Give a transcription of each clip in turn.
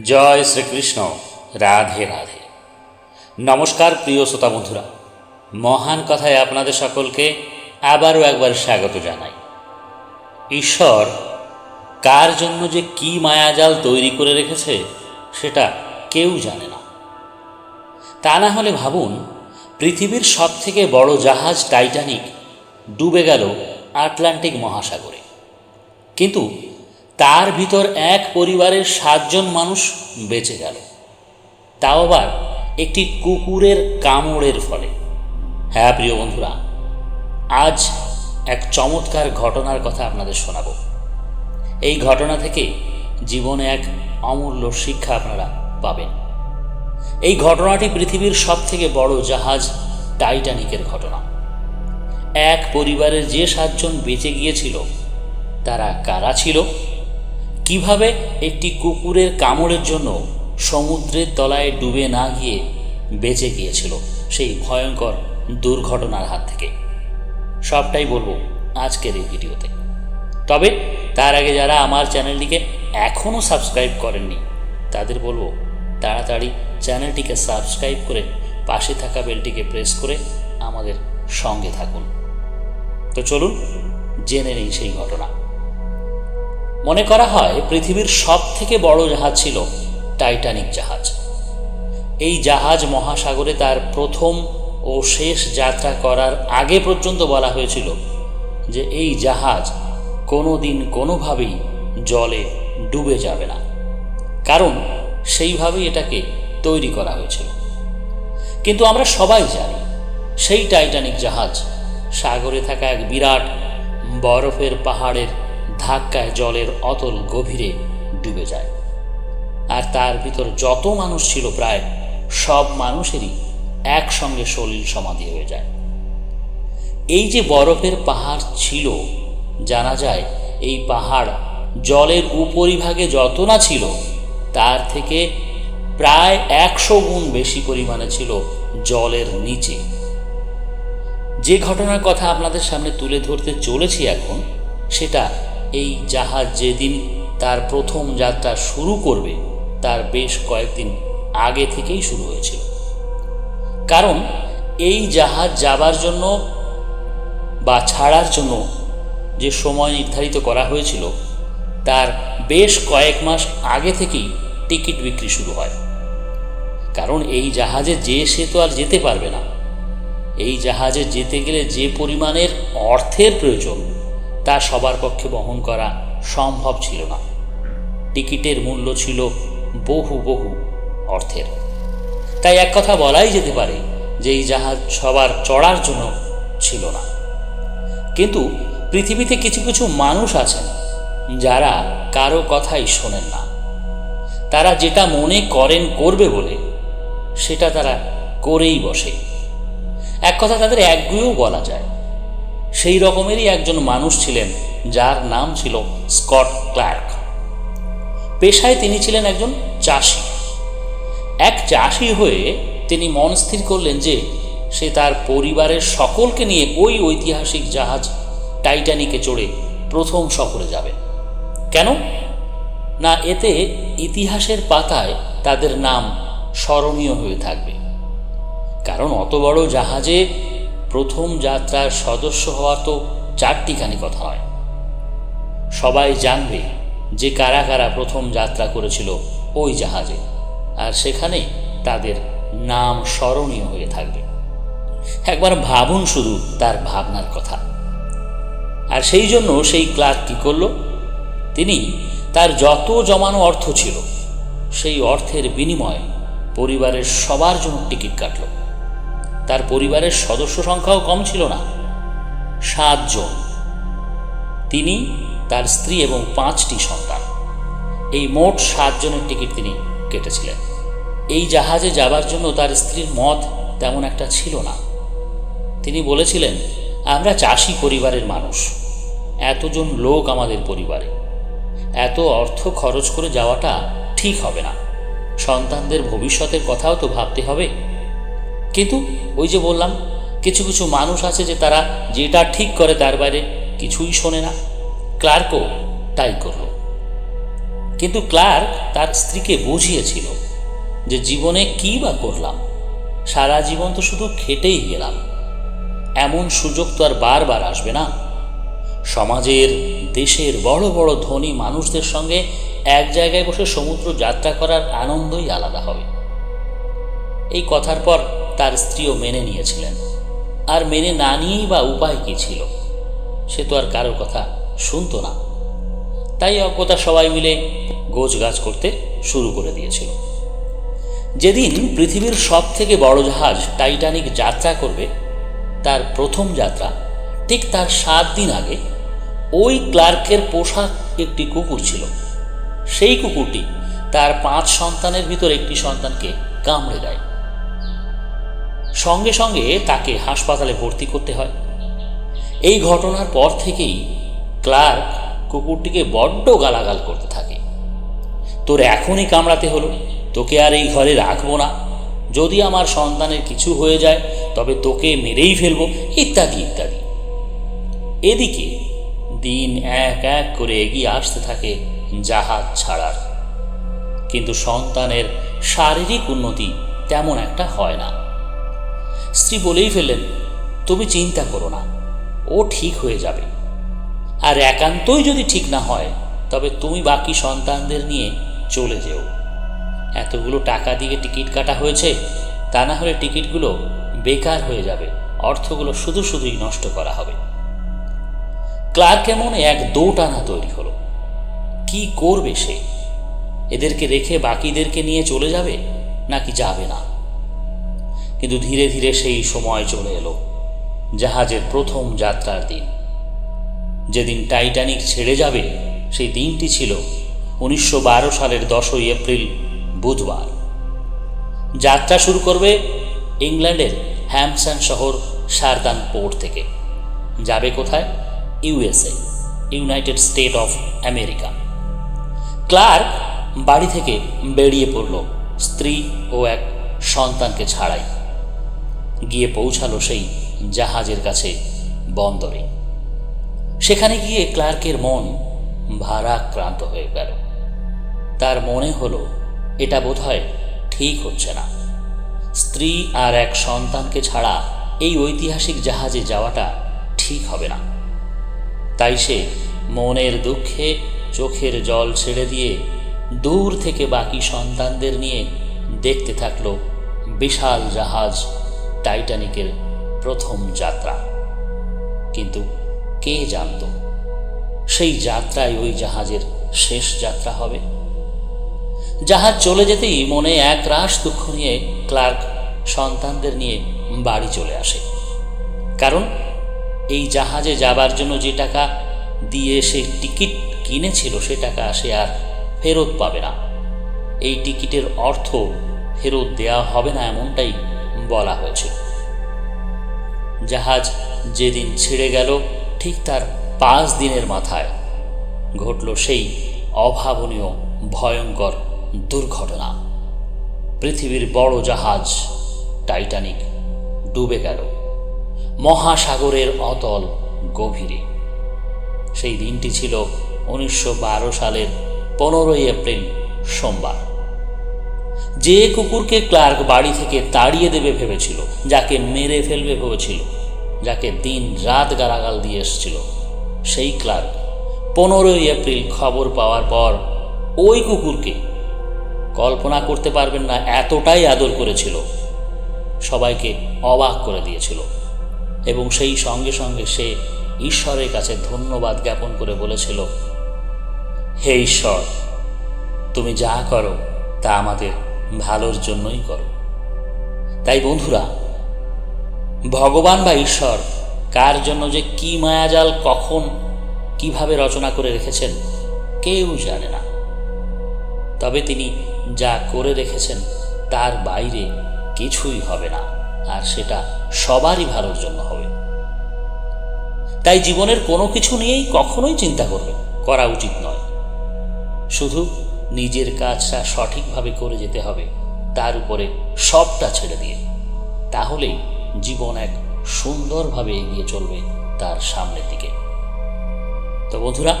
জয় শ্রীকৃষ্ণ, রাধে রাধে। নমস্কার প্রিয় শ্রোতা বন্ধুরা মহান কথায় আপনাদের সকলকে আবারও একবার স্বাগত জানাই। ঈশ্বর কার জন্য যে কি মায়াজাল তৈরি করে রেখেছে, সেটা কেউ জানে না। তা না হলে ভাবুন, পৃথিবীর সবথেকে বড় জাহাজ টাইটানিক ডুবে গেল আটলান্টিক মহাসাগরে। কিন্তু তার ভিতর এক পরিবারের সাতজন মানুষ বেঁচে গেল। তাও আবার একটি কুকুরের কামড়ের ফলে। হ্যাঁ প্রিয় বন্ধুরা, আজ এক চমৎকার ঘটনার কথা আপনাদের শোনাব। এই ঘটনা থেকে জীবনে এক অমূল্য শিক্ষা আপনারা পাবেন। এই ঘটনাটি পৃথিবীর সবথেকে বড় জাহাজ টাইটানিকের ঘটনা। এক পরিবারের যে সাতজন বেঁচে গিয়েছিল, তারা কারা ছিল? কীভাবে একটি কুকুরের কামড়ের জন্য সমুদ্রের তলায় ডুবে না গিয়ে বেঁচে গিয়েছিল সেই ভয়ঙ্কর দুর্ঘটনার হাত থেকে? সবটাই বলব আজকের এই ভিডিওতে। তবে তার আগে যারা আমার চ্যানেলটিকে এখনও সাবস্ক্রাইব করেননি, তাদের বলব তাড়াতাড়ি চ্যানেলটিকে সাবস্ক্রাইব করে পাশে থাকা বেলটিকে প্রেস করে আমাদের সঙ্গে থাকুন। তো চলুন জেনে নেই সেই ঘটনা। মনে করা হয় পৃথিবীর সব থেকে বড় জাহাজ ছিল টাইটানিক জাহাজ। এই জাহাজ মহাসাগরে তার প্রথম ও শেষ যাত্রা করার আগে পর্যন্ত বলা হয়েছিল যে এই জাহাজ কোনো দিন কোনোভাবেই জলে ডুবে যাবে না। কারণ সেইভাবেই এটাকে তৈরি করা হয়েছিল। কিন্তু আমরা সবাই জানি সেই টাইটানিক জাহাজ সাগরে থাকা এক বিরাট বরফের পাহাড়ের ধাক্কায় জলের অতল গভীরে ডুবে যায়। আর তার ভিতর যত মানুষ ছিল প্রায় সব মানুষেরই একসঙ্গে সলিল সমাধি হয়ে যায়। এই যে বরফের পাহাড় ছিল, জানা যায় এই পাহাড় জলের উপরিভাগে যত না ছিল, তার থেকে প্রায় একশো গুণ বেশি পরিমাণে ছিল জলের নিচে। যে ঘটনার কথা আপনাদের সামনে তুলে ধরতে চলেছি এখন, সেটা এই জাহাজ যেদিন তার প্রথম যাত্রা শুরু করবে, তার বেশ কয়েকদিন আগে থেকেই শুরু হয়েছিল। কারণ এই জাহাজ যাবার জন্য বা ছাড়ার জন্য যে সময় নির্ধারিত করা হয়েছিল, তার বেশ কয়েক মাস আগে থেকেই টিকিট বিক্রি শুরু হয়। কারণ এই জাহাজে যে সে তো আর যেতে পারবে না। এই জাহাজে যেতে গেলে যে পরিমাণের অর্থের প্রয়োজন তা সবার পক্ষে বহন করা সম্ভব ছিল না। টিকিটের মূল্য ছিল বহু বহু অর্থের। তাই এক কথা বলাই যেতে পারে যে এই জাহাজ সবার চড়ার জন্য ছিল না। কিন্তু পৃথিবীতে কিছু কিছু মানুষ আছেন যারা কারও কথাই শোনেন না। তারা যেটা মনে করেন করবে বলে সেটা তারা করেই বসে। এক কথা তাদের একগুয়েও বলা যায়। সেই রকমেরই একজন মানুষ ছিলেন, যার নাম ছিল স্কট ক্লার্ক। পেশায় তিনি ছিলেন একজন চাষি। এক চাষি হয়ে তিনি মন স্থির করলেন যে, সে তার পরিবারের সকলকে নিয়ে ওই ঐতিহাসিক জাহাজ টাইটানিকে চড়ে প্রথম সফরে যাবেন কেন? না, এতে ইতিহাসের পাতায় তাদের নাম স্মরণীয় হয়ে থাকবে। কারণ অত বড় জাহাজে প্রথম যাত্রার সদস্য হওয়া তো চারটিখানি কথা নয়। সবাই জানবে যে কারা কারা প্রথম যাত্রা করেছিল ওই জাহাজে, আর সেখানে তাদের নাম স্মরণীয় হয়ে থাকবে। একবার ভাবুন শুধু তার ভাবনার কথা। আর সেই জন্য সেই ক্লার্ক কী করল? তিনি তার যত জমানো অর্থ ছিল, সেই অর্থের বিনিময়ে পরিবারের সবার জন্য টিকিট কাটল। তার পরিবারের সদস্য সংখ্যাও কম ছিল না। সাতজন তিনি তার স্ত্রী এবং পাঁচটি সন্তান। এই মোট সাতজনের টিকিট তিনি কেটেছিলেন। এই জাহাজে যাবার জন্য তার স্ত্রীর মত তেমন একটা ছিল না। তিনি বলেছিলেন, আমরা চাষি পরিবারের মানুষ। এতজন লোক আমাদের পরিবারে। এত অর্থ খরচ করে যাওয়াটা ঠিক হবে না। সন্তানদের ভবিষ্যতের কথাও তো ভাবতে হবে। কিন্তু ওই যে বললাম, কিছু কিছু মানুষ আছে যে তারা যেটা ঠিক করে তার বাইরে কিছুই শোনে না। ক্লার্কও তাই করল। কিন্তু ক্লার্ক তার স্ত্রীকে বুঝিয়েছিল যে জীবনে কী বা করলাম। সারা জীবন তো শুধু খেটেই গেলাম। এমন সুযোগ তো আর বারবার আসবে না। সমাজের, দেশের বড় বড় ধনী মানুষদের সঙ্গে এক জায়গায় বসে সমুদ্র যাত্রা করার আনন্দই আলাদা হবে। এই কথার পর তার স্ত্রীও মেনে নিয়েছিলেন। আর মেনে না নিয়েই বা উপায় কী ছিল, সে তো আর কারোর কথা শুনতো না। তাই অজ্ঞতা সবাই মিলে গোছগাছ করতে শুরু করে দিয়েছিল। যেদিন পৃথিবীর সব থেকে বড় জাহাজ টাইটানিক যাত্রা করবে, তার প্রথম যাত্রা ঠিক তার সাত দিন আগে ওই ক্লার্কের পোশাক একটি কুকুর ছিল। সেই কুকুরটি তার পাঁচ সন্তানের ভিতর একটি সন্তানকে কামড়ে দেয়। সঙ্গে সঙ্গে তাকে হাসপাতালে ভর্তি করতে হয়। এই ঘটনার পর থেকেই ক্লার্ক কুকুরটিকে বড্ড গালাগাল করতে থাকে। তোর এখনই কামড়াতে হলো, তোকে আর এই ঘরে রাখব না। যদি আমার সন্তানের কিছু হয়ে যায়, তবে তোকে মেরেই ফেলব, ইত্যাদি ইত্যাদি। এদিকে দিন এক এক করে এগিয়ে আসতে থাকে জাহাজ ছাড়ার। কিন্তু সন্তানের শারীরিক উন্নতি তেমন একটা হয় না। স্ত্রী বলেই ফেললেন, তুমি চিন্তা করো না, ও ঠিক হয়ে যাবে। আর একান্তই যদি ঠিক না হয়, তবে তুমি বাকি সন্তানদের নিয়ে চলে যেও। এতগুলো টাকা দিয়ে টিকিট কাটা হয়েছে, তা না হলে টিকিটগুলো বেকার হয়ে যাবে, অর্থগুলো শুধু শুধুই নষ্ট করা হবে। ক্লার্কের মনে এক দোটানা তৈরি হলো। কি করবে সে? এদেরকে রেখে বাকিদেরকে নিয়ে চলে যাবে, নাকি যাবে না? কিন্তু ধীরে ধীরে সেই সময় চলে এলো, জাহাজের প্রথম যাত্রার দিন। যেদিন টাইটানিক ছেড়ে যাবে, সেই দিনটি ছিল উনিশশো বারো সালের দশই এপ্রিল, বুধবার। যাত্রা শুরু করবে ইংল্যান্ডের হ্যামসান শহর সারদান পোর্ট থেকে। যাবে কোথায়? USA United State of America. Clerk বাড়ি থেকে বেরিয়ে পড়ল, স্ত্রী ও এক সন্তানকে ছাড়াই। গিয়ে পৌঁছালো সেই জাহাজের কাছে বন্দরে। সেখানে গিয়ে ক্লার্কের মন ভারাক্রান্ত হয়ে গেল। তার মনে হলো, এটা বোধহয় ঠিক হচ্ছে না। স্ত্রী আর এক সন্তানকে ছাড়া এই ঐতিহাসিক জাহাজে যাওয়াটা ঠিক হবে না। তাই সে মনের দুঃখে চোখের জল ছেড়ে দিয়ে দূর থেকে বাকি সন্তানদের নিয়ে দেখতে থাকল বিশাল জাহাজ টাইটানিকের প্রথম যাত্রা। কিন্তু কে জানত? সেই যাত্রায় ওই জাহাজের শেষ যাত্রা হবে? জাহাজ চলে যেতেই মনে এক রাশ দুঃখ নিয়ে ক্লার্ক সন্তানদের নিয়ে বাড়ি চলে আসে। কারণ এই জাহাজে যাবার জন্য যে টাকা দিয়ে সে টিকিট কিনেছিল, সে টাকা সে আর ফেরত পাবে না। এই টিকিটের অর্থ ফেরত দেওয়া হবে না এমনটাই বলা হয়েছিল জাহাজ যেদিন ছেড়ে গেল, ঠিক তার পাঁচ দিনের মাথায় ঘটল সেই অভাবনীয়, ভয়ঙ্কর দুর্ঘটনা। পৃথিবীর বড় জাহাজ টাইটানিক ডুবে গেল। মহাসাগরের অতল গভীরে। সেই দিনটি ছিল উনিশশো বারো সালের পনেরোই এপ্রিল সোমবার। যে কুকুরকে ক্লার্ক বাড়ি থেকে তাড়িয়ে দেবে ভেবেছিল, যাকে মেরে ফেলবে ভেবেছিল, যাকে দিন রাত গালাগাল দিয়ে এসেছিল, সেই ক্লার্ক পনেরোই এপ্রিল খবর পাওয়ার পর ওই কুকুরকে কল্পনা করতে পারবেন না, এতটাই আদর করেছিল, সবাইকে অবাক করে দিয়েছিল এবং সেই সঙ্গে সঙ্গে সে ঈশ্বরের কাছে ধন্যবাদ জ্ঞাপন করে বলেছিল, হে ঈশ্বর, তুমি যা করো তা আমাদের ভালোর জন্যই করো। তাই বন্ধুরা, ভগবান বা ঈশ্বর কার জন্য যে কি মায়াজাল, কখন, কীভাবে রচনা করে রেখেছেন, কেউ জানে না। তবে তিনি যা করে রেখেছেন, তার বাইরে কিছুই হবে না, আর সেটা সবারই ভালোর জন্য হবে। তাই জীবনের কোনো কিছু নিয়েই কখনোই চিন্তা করবে করা উচিত নয়। শুধু নিজের কাজটা সঠিকভাবে করে যেতে হবে, তার উপরে সবটা ছেড়ে দিয়ে। তাহলেই জীবন এক সুন্দরভাবে এগিয়ে চলবে তার সামনের দিকে। তো বন্ধুরা,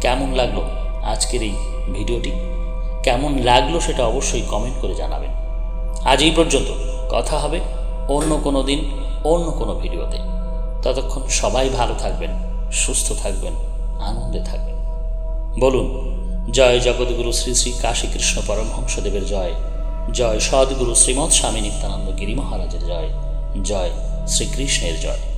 কেমন লাগল আজকের এই ভিডিওটি? কেমন লাগল সেটা অবশ্যই কমেন্ট করে জানাবেন। আজ এই পর্যন্ত, কথা হবে অন্য কোনো দিন, অন্য কোনো ভিডিওতে। ততক্ষণ সবাই ভালো থাকবেন, সুস্থ থাকবেন, আনন্দে থাকবেন। বলুন জয় জগৎগুরু শ্রী শ্রী কাশীকৃষ্ণ পরমহংসদেবের জয়। জয় সদ্গুরু শ্রীমৎ স্বামী নিত্যানন্দ গিরি মহারাজের জয়। জয় শ্রীকৃষ্ণের জয়।